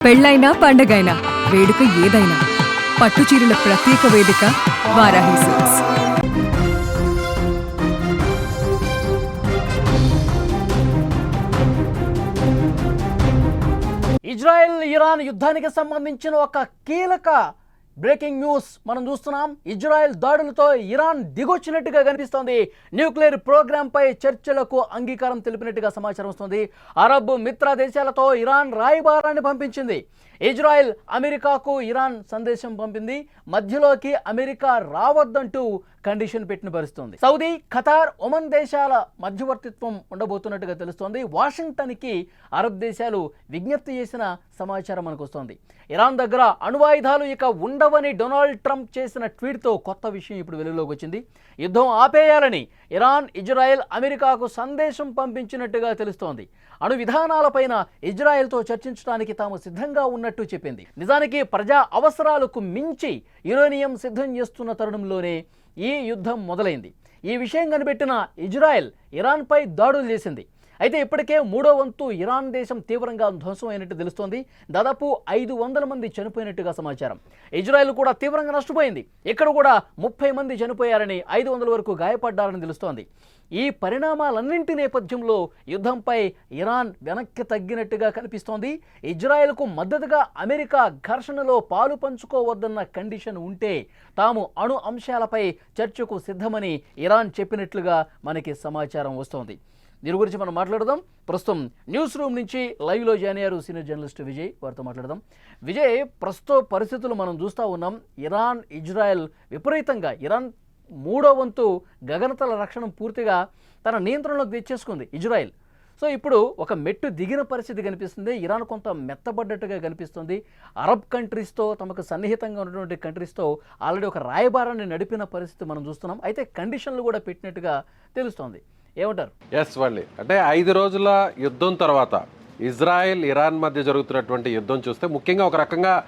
పెళ్ళైనా పండగైనా వేడుక ఏదైనా పట్టు చీరల ప్రత్యేక వేదిక వారాహి సిల్క్స్. ఇజ్రాయెల్ ఇరాన్ యుద్ధానికి సంబంధించిన ఒక కీలక బ్రేకింగ్ న్యూస్ మనం చూస్తున్నాం. ఇజ్రాయెల్ దాడులతో ఇరాన్ దిగొచ్చినట్టుగా కనిపిస్తోంది. న్యూక్లియర్ ప్రోగ్రామ్ పై చర్చలకు అంగీకారం తెలిపినట్టుగా సమాచారం వస్తుంది. అరబ్ మిత్ర దేశాలతో ఇరాన్ రాయబారాన్ని పంపించింది. ఇజ్రాయెల్ అమెరికాకు ఇరాన్ సందేశం పంపింది. మధ్యలోకి అమెరికా రావద్దంటూ కండిషన్ పెట్టిన పరిస్థితుంది. సౌదీ ఖతార్ ఒమన్ దేశాల మధ్యవర్తిత్వం ఉండబోతున్నట్టుగా తెలుస్తోంది. వాషింగ్టన్కి అరబ్ దేశాలు విజ్ఞప్తి చేసిన సమాచారం మనకు వస్తోంది ఇరాన్ దగ్గర అణువాయుధాలు ఇక ఉండవని డొనాల్డ్ ట్రంప్ చేసిన ట్వీట్తో కొత్త విషయం ఇప్పుడు వెలుగులోకి వచ్చింది. యుద్ధం ఆపేయాలని ఇరాన్ ఇజ్రాయెల్ అమెరికాకు సందేశం పంపించినట్టుగా తెలుస్తోంది. అణు విధానాలపైన ఇజ్రాయెల్తో చర్చించడానికి తాము సిద్ధంగా ఉన్నట్టు చెప్పింది. నిజానికి ప్రజా అవసరాలకు మించి యురేనియం సిద్ధం చేస్తున్న తరుణంలోనే ఈ యుద్ధం మొదలైంది. ఈ విషయం కనిపెట్టిన ఇజ్రాయెల్ ఇరాన్పై దాడులు చేసింది. అయితే ఇప్పటికే మూడో వంతు ఇరాన్ దేశం తీవ్రంగా ధ్వంసమైనట్టు తెలుస్తోంది. దాదాపు ఐదు వందల మంది చనిపోయినట్టుగా సమాచారం. ఇజ్రాయెల్ కూడా తీవ్రంగా నష్టపోయింది. ఇక్కడ కూడా ముప్పై మంది చనిపోయారని ఐదు వందల వరకు గాయపడ్డారని తెలుస్తోంది. ఈ పరిణామాలన్నింటి నేపథ్యంలో యుద్ధంపై ఇరాన్ వెనక్కి తగ్గినట్టుగా కనిపిస్తోంది. ఇజ్రాయెల్కు మద్దతుగా అమెరికా ఘర్షణలో పాలు పంచుకోవద్దన్న కండిషన్ ఉంటే తాము అణు అంశాలపై చర్చకు సిద్ధమని ఇరాన్ చెప్పినట్లుగా మనకి సమాచారం వస్తోంది. దీని గురించి మనం మాట్లాడదాం. ప్రస్తుతం న్యూస్ రూమ్ నుంచి లైవ్లో జాయిన్ అయ్యారు సీనియర్ జర్నలిస్ట్ విజయ్ వారితో మాట్లాడదాం. విజయ్ ప్రస్తుత పరిస్థితులు మనం చూస్తూ ఉన్నాం. ఇరాన్ ఇజ్రాయెల్ విపరీతంగా ఇరాన్ మూడో వంతు గగనతల రక్షణ పూర్తిగా తన నియంత్రణలోకి తెచ్చేసుకుంది ఇజ్రాయెల్. సో ఇప్పుడు ఒక మెట్టు దిగిన పరిస్థితి కనిపిస్తుంది. ఇరాన్ కొంత మెత్తబడ్డట్టుగా కనిపిస్తుంది. అరబ్ కంట్రీస్తో తమకు సన్నిహితంగా ఉన్నటువంటి కంట్రీస్తో ఆల్రెడీ ఒక రాయబారాన్ని నడిపిన పరిస్థితి మనం చూస్తున్నాం. అయితే కండిషన్లు కూడా పెట్టినట్టుగా తెలుస్తోంది. ఏమంటారు? ఎస్ వాళ్ళి అంటే ఐదు రోజుల యుద్ధం తర్వాత ఇజ్రాయెల్ ఇరాన్ మధ్య జరుగుతున్నటువంటి యుద్ధం చూస్తే ముఖ్యంగా ఒక రకంగా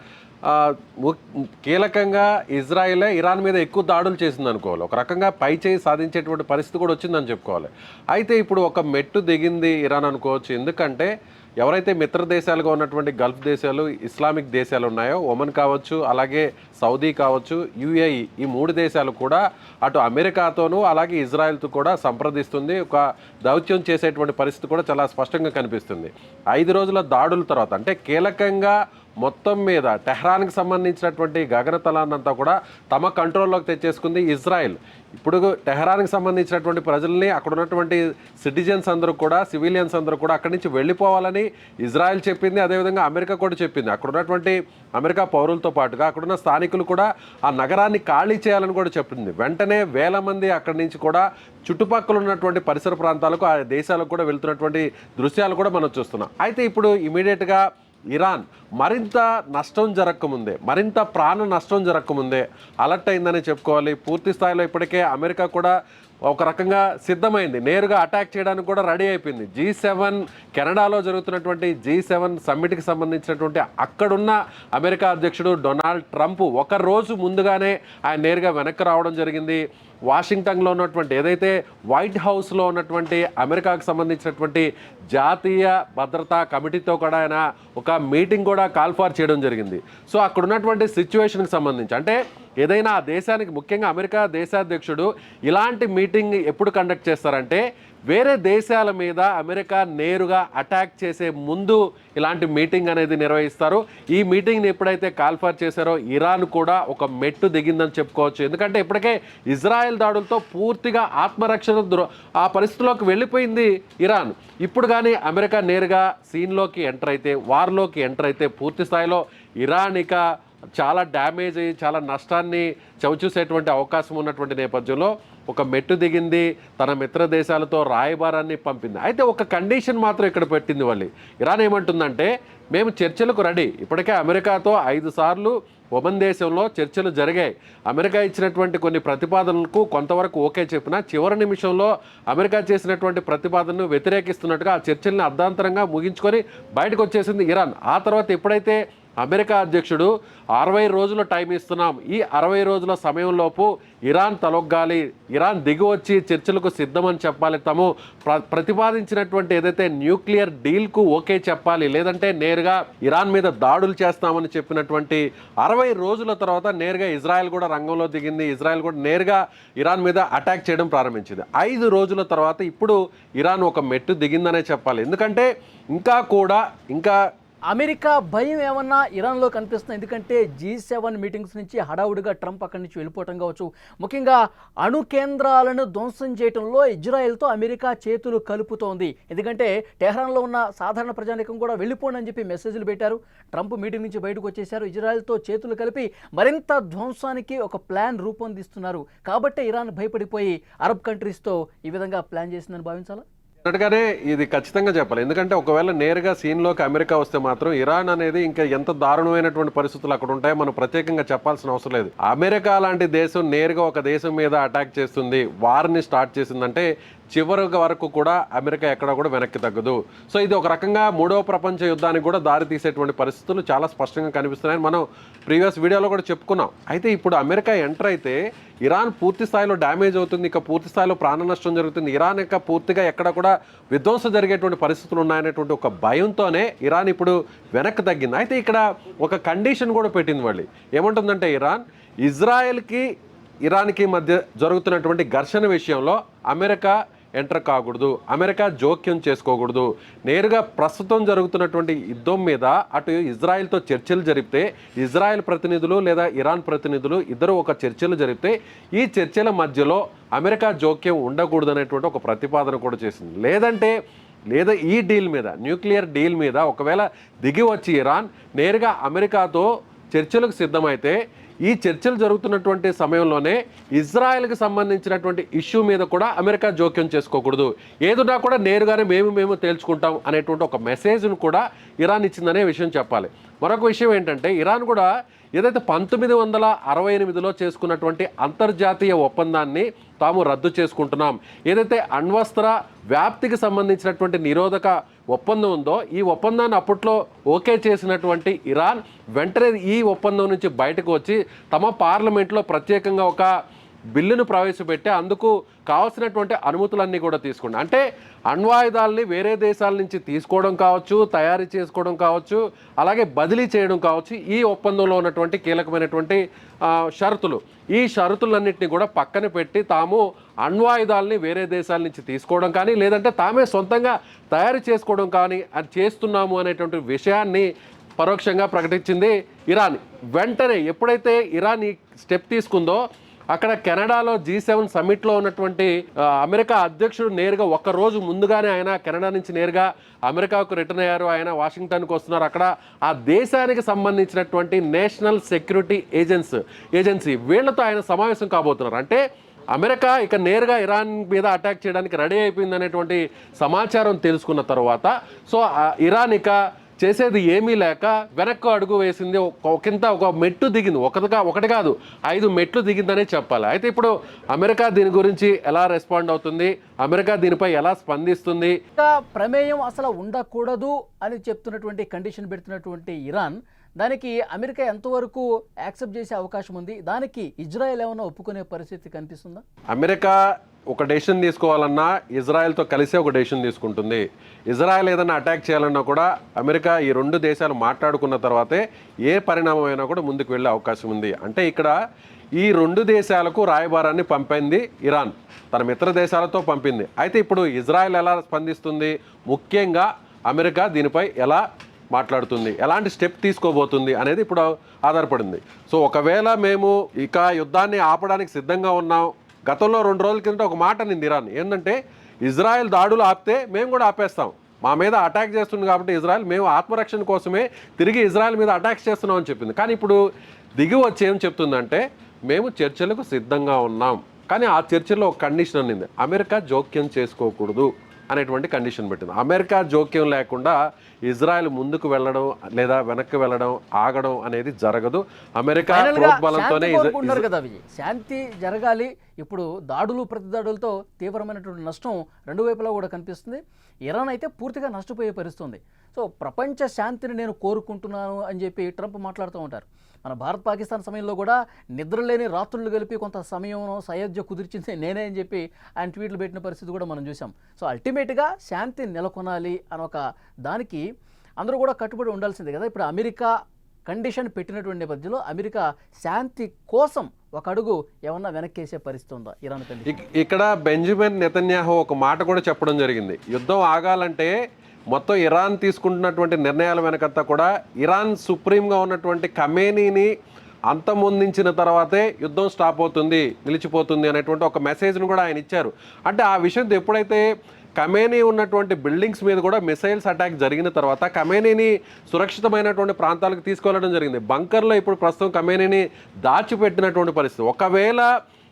ము- కీలకంగా ఇజ్రాయెలే ఇరాన్ మీద ఎక్కువ దాడులు చేసింది అనుకోవాలి. ఒక రకంగా పై చేయి సాధించేటువంటి పరిస్థితి కూడా వచ్చిందని చెప్పుకోవాలి. అయితే ఇప్పుడు ఒక మెట్టు దిగింది ఇరాన్ అనుకోవచ్చు. ఎందుకంటే ఎవరైతే మిత్ర దేశాలుగా ఉన్నటువంటి గల్ఫ్ దేశాలు ఇస్లామిక్ దేశాలు ఉన్నాయో ఒమన్ కావచ్చు అలాగే సౌదీ కావచ్చు యుఏఈ ఈ మూడు దేశాలు కూడా అటు అమెరికాతోనూ అలాగే ఇజ్రాయెల్తో కూడా సంప్రదిస్తుంది. ఒక దౌత్యం చేసేటువంటి పరిస్థితి కూడా చాలా స్పష్టంగా కనిపిస్తుంది. ఐదు రోజుల దాడుల తర్వాత అంటే కీలకంగా మొత్తం మీద టెహ్రాన్కి సంబంధించినటువంటి గగనతలాన్నంతా కూడా తమ కంట్రోల్లోకి తెచ్చేసుకుంది ఇజ్రాయెల్. ఇప్పుడు టెహ్రాన్కి సంబంధించినటువంటి ప్రజల్ని అక్కడ ఉన్నటువంటి సిటిజన్స్ అందరూ కూడా సివిలియన్స్ అందరూ కూడా అక్కడి నుంచి వెళ్ళిపోవాలని ఇజ్రాయెల్ చెప్పింది. అదేవిధంగా అమెరికా కూడా చెప్పింది. అక్కడ ఉన్నటువంటి అమెరికా పౌరులతో పాటుగా అక్కడున్న స్థానికులు కూడా ఆ నగరాన్ని ఖాళీ చేయాలని కూడా చెప్పింది. వెంటనే వేల మంది అక్కడి నుంచి కూడా చుట్టుపక్కల ఉన్నటువంటి పరిసర ప్రాంతాలకు ఆ దేశాలకు కూడా వెళ్తున్నటువంటి దృశ్యాలు కూడా మనం చూస్తున్నాం. అయితే ఇప్పుడు ఇమీడియట్గా ఇరాన్ మరింత నష్టం జరగకముందే మరింత ప్రాణ నష్టం జరగకముందే అలర్ట్ అయిందని చెప్పుకోవాలి. పూర్తి స్థాయిలో ఇప్పటికే అమెరికా కూడా ఒక రకంగా సిద్ధమైంది. నేరుగా అటాక్ చేయడానికి కూడా రెడీ అయిపోయింది. జీ సెవెన్ కెనడాలో జరుగుతున్నటువంటి జీ సెవెన్ సమ్మిట్కి సంబంధించినటువంటి అక్కడున్న అమెరికా అధ్యక్షుడు డొనాల్డ్ ట్రంప్ ఒక రోజు ముందుగానే ఆయన నేరుగా వెనక్కి రావడం జరిగింది. వాషింగ్టన్లో ఉన్నటువంటి ఏదైతే వైట్ హౌస్లో ఉన్నటువంటి అమెరికాకు సంబంధించినటువంటి జాతీయ భద్రతా కమిటీతో కూడా ఆయన ఒక మీటింగ్ కూడా కాల్ఫార్ చేయడం జరిగింది. సో అక్కడ ఉన్నటువంటి సిచ్యువేషన్కి సంబంధించి అంటే ఏదైనా ఆ దేశానికి ముఖ్యంగా అమెరికా దేశాధ్యక్షుడు ఇలాంటి మీటింగ్ ఎప్పుడు కండక్ట్ చేస్తారంటే వేరే దేశాల మీద అమెరికా నేరుగా అటాక్ చేసే ముందు ఇలాంటి మీటింగ్ అనేది నిర్వహిస్తారు. ఈ మీటింగ్ని ఎప్పుడైతే కాల్ఫార్ చేశారో ఇరాన్ కూడా ఒక మెట్టు దిగిందని చెప్పుకోవచ్చు. ఎందుకంటే ఇప్పటికే ఇజ్రాయెల్ దాడులతో పూర్తిగా ఆత్మరక్షణ ఆ పరిస్థితిలోకి వెళ్ళిపోయింది ఇరాన్. ఇప్పుడు కానీ అమెరికా నేరుగా సీన్లోకి ఎంటర్ అయితే వార్లోకి ఎంటర్ అయితే పూర్తి స్థాయిలో ఇరాన్ ఇక చాలా డ్యామేజ్ అయ్యి చాలా నష్టాన్ని చవిచూసేటువంటి అవకాశం ఉన్నటువంటి నేపథ్యంలో ఒక మెట్టు దిగింది తన మిత్ర దేశాలతో రాయబారాన్ని పంపింది. అయితే ఒక కండిషన్ మాత్రం ఇక్కడ పెట్టింది వాళ్ళు ఇరాన్ ఏమంటుందంటే మేము చర్చలకు రెడీ. ఇప్పటికే అమెరికాతో ఐదు సార్లు ఒమన్ దేశంలో చర్చలు జరిగాయి. అమెరికా ఇచ్చినటువంటి కొన్ని ప్రతిపాదనలకు కొంతవరకు ఓకే చెప్పినా చివరి నిమిషంలో అమెరికా చేసినటువంటి ప్రతిపాదనను వ్యతిరేకిస్తున్నట్టుగా ఆ చర్చల్ని అర్ధాంతరంగా ముగించుకొని బయటకు వచ్చేసింది ఇరాన్. ఆ తర్వాత ఎప్పుడైతే అమెరికా అధ్యక్షుడు అరవై రోజుల టైం ఇస్తున్నాం. ఈ అరవై రోజుల సమయంలోపు ఇరాన్ తలొగ్గాలి. ఇరాన్ దిగి వచ్చి చర్చలకు సిద్ధమని చెప్పాలి తాము. ప్ర ప్రతిపాదించినటువంటి ఏదైతే న్యూక్లియర్ డీల్కు ఓకే చెప్పాలి లేదంటే నేరుగా ఇరాన్ మీద దాడులు చేస్తామని చెప్పినటువంటి అరవై రోజుల తర్వాత నేరుగా ఇజ్రాయెల్ కూడా రంగంలో దిగింది. ఇజ్రాయెల్ కూడా నేరుగా ఇరాన్ మీద అటాక్ చేయడం ప్రారంభించింది. ఐదు రోజుల తర్వాత ఇప్పుడు ఇరాన్ ఒక మెట్టు దిగిందనే చెప్పాలి. ఎందుకంటే ఇంకా కూడా ఇంకా అమెరికా భయం ఏమన్నా ఇరాన్లో కనిపిస్తుంది? ఎందుకంటే జీ సెవెన్ మీటింగ్స్ నుంచి హడావుడిగా ట్రంప్ అక్కడి నుంచి వెళ్ళిపోవటం కావచ్చు. ముఖ్యంగా అణు కేంద్రాలను ధ్వంసం చేయడంలో ఇజ్రాయెల్తో అమెరికా చేతులు కలుపుతోంది. ఎందుకంటే టెహ్రాన్లో ఉన్న సాధారణ ప్రజానికం కూడా వెళ్ళిపోండి అని చెప్పి మెసేజ్లు పెట్టారు. ట్రంప్ మీటింగ్ నుంచి బయటకు వచ్చేశారు ఇజ్రాయెల్తో చేతులు కలిపి మరింత ధ్వంసానికి ఒక ప్లాన్ రూపొందిస్తున్నారు. కాబట్టే ఇరాన్ భయపడిపోయి అరబ్ కంట్రీస్తో ఈ విధంగా ప్లాన్ చేసిందని భావించాలా? అన్నట్టుగానే ఇది ఖచ్చితంగా చెప్పాలి. ఎందుకంటే ఒకవేళ నేరుగా సీన్లోకి అమెరికా వస్తే మాత్రం ఇరాన్ అనేది ఇంకా ఎంత దారుణమైనటువంటి పరిస్థితులు అక్కడ ఉంటాయో మనం ప్రత్యేకంగా చెప్పాల్సిన అవసరం లేదు. అమెరికా లాంటి దేశం నేరుగా ఒక దేశం మీద అటాక్ చేస్తుంది వార్ని స్టార్ట్ చేసిందంటే చివరి వరకు కూడా అమెరికా ఎక్కడ కూడా వెనక్కి తగ్గదు. సో ఇది ఒక రకంగా మూడవ ప్రపంచ యుద్ధానికి కూడా దారి తీసేటువంటి పరిస్థితులు చాలా స్పష్టంగా కనిపిస్తున్నాయని మనం ప్రీవియస్ వీడియోలో కూడా చెప్పుకున్నాం. అయితే ఇప్పుడు అమెరికా ఎంటర్ అయితే ఇరాన్ పూర్తి స్థాయిలో డ్యామేజ్ అవుతుంది ఇక పూర్తి స్థాయిలో ప్రాణ నష్టం జరుగుతుంది. ఇరాన్ యొక్క పూర్తిగా ఎక్కడ కూడా విధ్వంసం జరిగేటువంటి పరిస్థితులు ఉన్నాయనేటువంటి ఒక భయంతోనే ఇరాన్ ఇప్పుడు వెనక్కి తగ్గింది. అయితే ఇక్కడ ఒక కండిషన్ కూడా పెట్టింది మళ్ళీ. ఏమంటుందంటే ఇరాన్ ఇజ్రాయెల్కి ఇరాన్కి మధ్య జరుగుతున్నటువంటి ఘర్షణ విషయంలో అమెరికా ఎంటర్ కాకూడదు అమెరికా జోక్యం చేసుకోకూడదు. నేరుగా ప్రస్తుతం జరుగుతున్నటువంటి యుద్ధం మీద అటు ఇజ్రాయెల్తో చర్చలు జరిపితే ఇజ్రాయెల్ ప్రతినిధులు లేదా ఇరాన్ ప్రతినిధులు ఇద్దరు ఒక చర్చలు జరిపితే ఈ చర్చల మధ్యలో అమెరికా జోక్యం ఉండకూడదు అనేటువంటి ఒక ప్రతిపాదన కూడా చేసింది. లేదంటే లేదా ఈ డీల్ మీద న్యూక్లియర్ డీల్ మీద ఒకవేళ దిగి వచ్చి ఇరాన్ నేరుగా అమెరికాతో చర్చలకు సిద్ధమైతే ఈ చర్చలు జరుగుతున్నటువంటి సమయంలోనే ఇజ్రాయెల్కి సంబంధించినటువంటి ఇష్యూ మీద కూడా అమెరికా జోక్యం చేసుకోకూడదు. ఏదున్నా కూడా నేరుగానే మేము మేము తేల్చుకుంటాం అనేటువంటి ఒక మెసేజ్ను కూడా ఇరాన్ ఇచ్చిందనే విషయం చెప్పాలి. మరొక విషయం ఏంటంటే ఇరాన్ కూడా ఏదైతే పంతొమ్మిది వందల అరవై ఎనిమిదిలో చేసుకున్నటువంటి అంతర్జాతీయ ఒప్పందాన్ని తాము రద్దు చేసుకుంటున్నాం ఏదైతే అణ్వస్త్ర వ్యాప్తికి సంబంధించినటువంటి నిరోధక ఒప్పందం ఉందో ఈ ఒప్పందాన్ని అప్పట్లో ఓకే చేసినటువంటి ఇరాన్ వెంటనే ఈ ఒప్పందం నుంచి బయటకు వచ్చి తమ పార్లమెంట్లో ప్రత్యేకంగా ఒక బిల్లును ప్రవేశపెట్టి అందుకు కావాల్సినటువంటి అనుమతులన్నీ కూడా తీసుకోండి. అంటే అణ్వాయుధాలని వేరే దేశాల నుంచి తీసుకోవడం కావచ్చు తయారు చేసుకోవడం కావచ్చు అలాగే బదిలీ చేయడం కావచ్చు ఈ ఒప్పందంలో ఉన్నటువంటి కీలకమైనటువంటి షరతులు. ఈ షరతులన్నింటినీ కూడా పక్కన పెట్టి తాము అణ్వాయుధాలని వేరే దేశాల నుంచి తీసుకోవడం కానీ లేదంటే తామే సొంతంగా తయారు చేసుకోవడం కానీ అది చేస్తున్నాము అనేటువంటి విషయాన్ని పరోక్షంగా ప్రకటించింది ఇరాన్. వెంటనే ఎప్పుడైతే ఇరాన్ ఈ స్టెప్ తీసుకుందో అక్కడ కెనడాలో జీ సెవెన్ సమ్మిట్లో ఉన్నటువంటి అమెరికా అధ్యక్షుడు నేరుగా ఒక్క రోజు ముందుగానే ఆయన కెనడా నుంచి నేరుగా అమెరికాకు రిటర్న్ అయ్యారు. ఆయన వాషింగ్టన్కి వస్తున్నారు. అక్కడ ఆ దేశానికి సంబంధించినటువంటి నేషనల్ సెక్యూరిటీ ఏజెన్స్ ఏజెన్సీ వీళ్ళతో ఆయన సమావేశం కాబోతున్నారు. అంటే అమెరికా ఇక నేరుగా ఇరాన్ మీద అటాక్ చేయడానికి రెడీ అయిపోయింది అనేటువంటి సమాచారం తెలుసుకున్న తర్వాత సో ఇరాన్ ఇక చేసేది ఏమీ లేక వెనక్కు అడుగు వేసింది ఒక- ఒకంత ఒక మెట్టు దిగింది. ఒకటిగా ఒకటి కాదు ఐదు మెట్లు దిగిందనే చెప్పాలి. అయితే ఇప్పుడు అమెరికా దీని గురించి ఎలా రెస్పాండ్ అవుతుంది? అమెరికా దీనిపై ఎలా స్పందిస్తుంది? ప్రమేయం అసలు ఉండకూడదు అని చెప్తున్నటువంటి కండిషన్ పెడుతున్నటువంటి ఇరాన్ దానికి అమెరికా ఎంతవరకు యాక్సెప్ట్ చేసే అవకాశం ఉంది? దానికి ఇజ్రాయెల్ ఏమైనా ఒప్పుకునే పరిస్థితి కనిపిస్తుందా? అమెరికా ఒక డెసిషన్ తీసుకోవాలన్నా ఇజ్రాయెల్తో కలిసే ఒక డెసిషన్ తీసుకుంటుంది. ఇజ్రాయెల్ ఏదైనా అటాక్ చేయాలన్నా కూడా అమెరికా ఈ రెండు దేశాలు మాట్లాడుకున్న తర్వాతే ఏ పరిణామం అయినా కూడా ముందుకు వెళ్ళే అవకాశం ఉంది. అంటే ఇక్కడ ఈ రెండు దేశాలకు రాయబారాన్ని పంపింది ఇరాన్. తన మిత్ర దేశాలతో పంపింది. అయితే ఇప్పుడు ఇజ్రాయెల్ ఎలా స్పందిస్తుంది? ముఖ్యంగా అమెరికా దీనిపై ఎలా మాట్లాడుతుంది. ఎలాంటి స్టెప్ తీసుకోబోతుంది అనేది ఇప్పుడు ఆధారపడింది. సో ఒకవేళ మేము ఇక యుద్ధాన్ని ఆపడానికి సిద్ధంగా ఉన్నాం గతంలో రెండు రోజుల కింద ఒక మాట నింది ఇరాన్. ఏంటంటే ఇజ్రాయెల్ దాడులు ఆపితే మేము కూడా ఆపేస్తాం. మా మీద అటాక్ చేస్తుంది కాబట్టి ఇజ్రాయెల్ మేము ఆత్మరక్షణ కోసమే తిరిగి ఇజ్రాయెల్ మీద అటాక్స్ చేస్తున్నాం అని చెప్పింది. కానీ ఇప్పుడు దిగి వచ్చి ఏం చెప్తుందంటే మేము చర్చలకు సిద్ధంగా ఉన్నాం. కానీ ఆ చర్చలో ఒక కండిషన్ అన్నింది అమెరికా జోక్యం చేసుకోకూడదు. అనేటువంటి కండిషన్ పెట్టింది. అమెరికా జోక్యం లేకుండా ఇజ్రాయెల్ ముందుకు వెళ్ళడం లేదా వెనక్కి వెళ్ళడం ఆగడం అనేది జరగదు. అమెరికా కోరుకుంటున్నారు కదా శాంతి జరగాలి. ఇప్పుడు దాడులు ప్రతిదాడులతో తీవ్రమైనటువంటి నష్టం రెండు వైపులా కూడా కనిపిస్తుంది. ఇరాన్ అయితే పూర్తిగా నష్టపోయే పరిస్థితుంది సో ప్రపంచ శాంతిని నేను కోరుకుంటున్నాను అని చెప్పి ట్రంప్ మాట్లాడుతూ ఉంటారు. మన భారత్ పాకిస్తాన్ సమయంలో కూడా నిద్రలేని రాత్రులు కలిపి కొంత సమయం సయోధ్య కుదిర్చింది నేనే అని చెప్పి ఆయన ట్వీట్లు పెట్టిన పరిస్థితి కూడా మనం చూసాం సో అల్టిమేట్గా శాంతి నెలకొనాలి అని ఒక దానికి అందరూ కూడా కట్టుబడి ఉండాల్సిందే కదా. ఇప్పుడు అమెరికా కండిషన్ పెట్టినటువంటి నేపథ్యంలో అమెరికా శాంతి కోసం ఒక అడుగు ఏమన్నా వెనక్కేసే పరిస్థితి ఉందా? ఇరాన్ ఇక్కడ బెంజమిన్ నెతన్యాహు ఒక మాట కూడా చెప్పడం జరిగింది. యుద్ధం ఆగాలంటే మొత్తం ఇరాన్ తీసుకుంటున్నటువంటి నిర్ణయాల వెనకంతా కూడా ఇరాన్ సుప్రీంగా ఉన్నటువంటి కమేనీని అంతమొందించిన తర్వాతే యుద్ధం స్టాప్ అవుతుంది నిలిచిపోతుంది అనేటువంటి ఒక మెసేజ్ను కూడా ఆయన ఇచ్చారు. అంటే ఆ విషయం ఎప్పుడైతే కమేనీ ఉన్నటువంటి బిల్డింగ్స్ మీద కూడా మిసైల్స్ అటాక్ జరిగిన తర్వాత కమేనీని సురక్షితమైనటువంటి ప్రాంతాలకు తీసుకెళ్ళడం జరిగింది. బంకర్లో ఇప్పుడు ప్రస్తుతం కమేనీని దాచిపెట్టినటువంటి పరిస్థితి. ఒకవేళ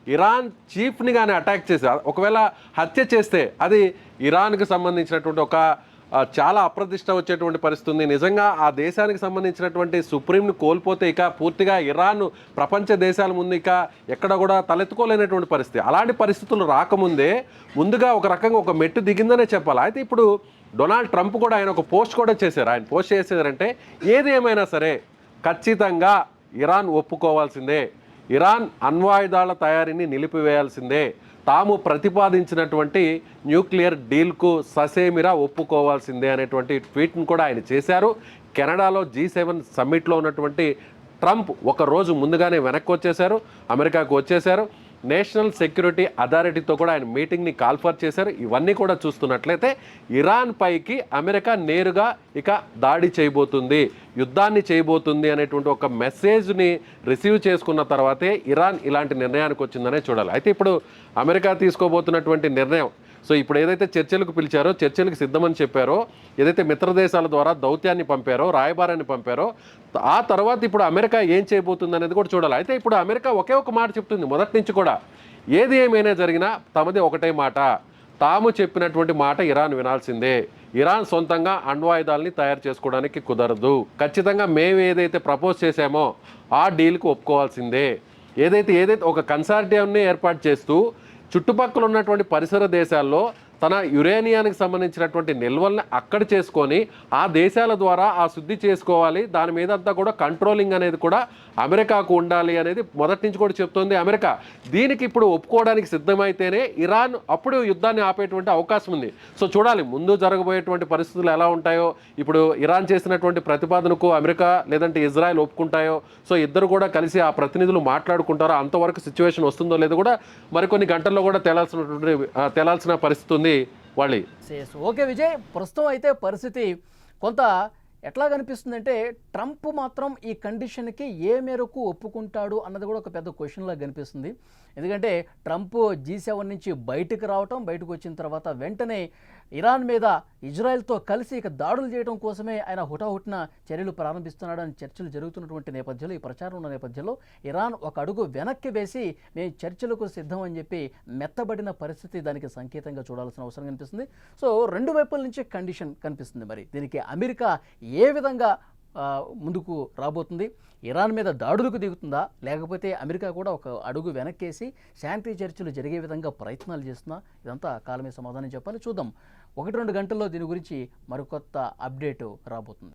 ఇరాన్ చీఫ్ని కానీ అటాక్ చేసి ఒకవేళ హత్య చేస్తే అది ఇరాన్కి సంబంధించినటువంటి ఒక చాలా అప్రతిష్ట వచ్చేటువంటి పరిస్థితి ఉంది. నిజంగా ఆ దేశానికి సంబంధించినటువంటి సుప్రీంను కోల్పోతే ఇక పూర్తిగా ఇరాన్ ప్రపంచ దేశాల ముందు ఇక ఎక్కడ కూడా తలెత్తుకోలేనటువంటి పరిస్థితి. అలాంటి పరిస్థితులు రాకముందే ముందుగా ఒక రకంగా ఒక మెట్టు దిగిందనే చెప్పాలి. అయితే ఇప్పుడు డొనాల్డ్ ట్రంప్ కూడా ఆయన ఒక పోస్ట్ కూడా చేశారు. ఆయన పోస్ట్ చేసేదంటే ఏది ఏమైనా సరే ఖచ్చితంగా ఇరాన్ ఒప్పుకోవాల్సిందే. ఇరాన్ అణ్వాయుధాల తయారీని నిలిపివేయాల్సిందే. తాము ప్రతిపాదించినటువంటి న్యూక్లియర్ డీల్కు ససేమిరా ఒప్పుకోవాల్సిందే అనేటువంటి ట్వీట్ను కూడా ఆయన చేశారు. కెనడాలో జీ సెవెన్ సమ్మిట్లో ఉన్నటువంటి ట్రంప్ ఒక రోజు ముందుగానే వెనక్కి వచ్చేశారు అమెరికాకు వచ్చేశారు. నేషనల్ సెక్యూరిటీ అథారిటీతో కూడా ఆయన మీటింగ్ని కాల్ఫర్ చేశారు. ఇవన్నీ కూడా చూస్తున్నట్లయితే ఇరాన్ పైకి అమెరికా నేరుగా ఇక దాడి చేయబోతుంది యుద్ధాన్ని చేయబోతుంది అనేటువంటి ఒక మెసేజ్ని రిసీవ్ చేసుకున్న తర్వాతే ఇరాన్ ఇలాంటి నిర్ణయానికి వచ్చిందనే చూడాలి. అయితే ఇప్పుడు అమెరికా తీసుకోబోతున్నటువంటి నిర్ణయం సో ఇప్పుడు ఏదైతే చర్చలకు పిలిచారో చర్చలకు సిద్ధమని చెప్పారో ఏదైతే మిత్ర దేశాల ద్వారా దౌత్యాన్ని పంపారో రాయబారాన్ని పంపారో ఆ తర్వాత ఇప్పుడు అమెరికా ఏం చేయబోతుంది అనేది కూడా చూడాలి. అయితే ఇప్పుడు అమెరికా ఒకే ఒక మాట చెప్తుంది మొదటి నుంచి కూడా. ఏది ఏమైనా జరిగినా తమది ఒకటే మాట. తాము చెప్పినటువంటి మాట ఇరాన్ వినాల్సిందే. ఇరాన్ సొంతంగా అణ్వాయుధాలని తయారు చేసుకోవడానికి కుదరదు. ఖచ్చితంగా మేము ఏదైతే ప్రపోజ్ చేశామో ఆ డీల్కి ఒప్పుకోవాల్సిందే. ఏదైతే ఏదైతే ఒక కన్సార్టియంని ఏర్పాటు చేస్తూ చుట్టుపక్కల ఉన్నటువంటి పరిసర దేశాల్లో తన యురేనియానికి సంబంధించినటువంటి నిల్వల్ని అక్కడ చేసుకొని ఆ దేశాల ద్వారా ఆ శుద్ధి చేసుకోవాలి. దాని మీద అంతా కూడా కంట్రోలింగ్ అనేది కూడా అమెరికాకు ఉండాలి అనేది మొదటి నుంచి కూడా చెప్తోంది అమెరికా. దీనికి ఇప్పుడు ఒప్పుకోవడానికి సిద్ధమైతేనే ఇరాన్ అప్పుడు యుద్ధాన్ని ఆపేటువంటి అవకాశం ఉంది. సో చూడాలి ముందు జరగబోయేటువంటి పరిస్థితులు ఎలా ఉంటాయో ఇప్పుడు ఇరాన్ చేసినటువంటి ప్రతిపాదనకు అమెరికా లేదంటే ఇజ్రాయెల్ ఒప్పుకుంటాయో సో ఇద్దరు కూడా కలిసి ఆ ప్రతినిధులు మాట్లాడుకుంటారో అంతవరకు సిచ్యువేషన్ వస్తుందో లేదో కూడా మరికొన్ని గంటల్లో కూడా తేలాల్సినటువంటి తేలాల్సిన పరిస్థితి ఉంది. వాళ్ళు. ఓకే విజయ్ ప్రస్తుతం అయితే పరిస్థితి కొంత ఎట్లా కనిపిస్తుందంటే ట్రంప్ మాత్రం ఈ కండిషన్కి ఏ మేరకు ఒప్పుకుంటాడు అన్నది కూడా ఒక పెద్ద క్వశ్చన్లా కనిపిస్తుంది ఎందుకంటే ట్రంప్ జీ సెవెన్ నుంచి బయటకు రావటం బయటకు వచ్చిన తర్వాత వెంటనే ఇరాన్ మీద ఇజ్రాయెల్తో కలిసి ఇక దాడులు చేయడం కోసమే ఆయన హుటాహుటిన చర్యలు ప్రారంభిస్తున్నాడని చర్చలు జరుగుతున్నటువంటి నేపథ్యంలో ఈ ప్రచారం ఉన్న నేపథ్యంలో ఇరాన్ ఒక అడుగు వెనక్కి వేసి మేము చర్చలకు సిద్ధం అని చెప్పి మెత్తబడిన పరిస్థితి దానికి సంకేతంగా చూడాల్సిన అవసరం కనిపిస్తుంది. సో రెండు వైపుల నుంచి కండిషన్ కనిపిస్తుంది మరి. దీనికి అమెరికా ఏ విధంగా ముందుకు రాబోతుంది? ఇరాన్ మీద దాడులకు దిగుతుందా? లేకపోతే అమెరికా కూడా ఒక అడుగు వెనక్కేసి శాంతి చర్చలు జరిగే విధంగా ప్రయత్నాలు చేస్తున్నా ఇదంతా కాలమే సమాధానం చెప్పాలి. చూద్దాం. ఒకటి రెండు గంటల్లో దీని గురించి మరికొత్త అప్డేట్ రాబోతుంది.